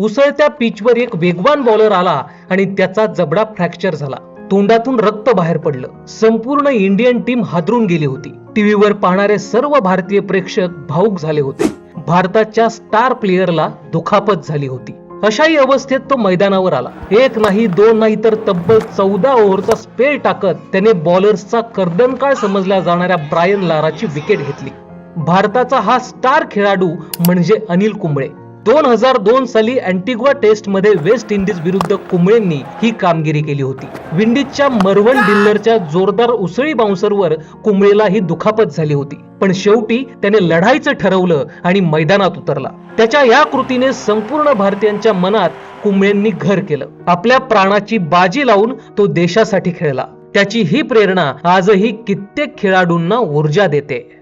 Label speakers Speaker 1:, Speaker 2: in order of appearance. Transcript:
Speaker 1: उसळत्या पिचवर एक वेगवान बॉलर आला आणि त्याचा जबडा फ्रॅक्चर झाला. तोंडातून रक्त बाहेर पडलं. संपूर्ण इंडियन टीम हादरून गेली होती. टीव्हीवर पाहणारे सर्व भारतीय प्रेक्षक भाऊक झाले होते. भारताच्या स्टार प्लेयरला दुखापत झाली होती. अशाही अवस्थेत तो मैदानावर आला. एक नाही दोन नाही तर तब्बल चौदा ओव्हरचा स्पेल टाकत त्याने बॉलर्सचा कर्दनकाळ समजल्या जाणाऱ्या ब्रायन लाराची विकेट घेतली. भारताचा हा स्टार खेळाडू म्हणजे अनिल कुंबळे. दोन हजार दोन साली अँटिग्वा टेस्टमध्ये वेस्ट इंडिज विरुद्ध कुंबळेंनी ही कामगिरी केली होती. विंडीजच्या मरवन डिल्लरच्या जोरदार उसळी बाउन्सरवर कुंबळेला ही दुखापत झाली होती. पण शेवटी त्याने लढाईचं ठरवलं आणि मैदानात उतरला. त्याच्या या कृतीने संपूर्ण भारतीयांच्या मनात कुंबळेंनी घर केलं. आपल्या प्राणाची बाजी लावून तो देशासाठी खेळला. त्याची ही प्रेरणा आजही कित्येक खेळाडूंना ऊर्जा देते.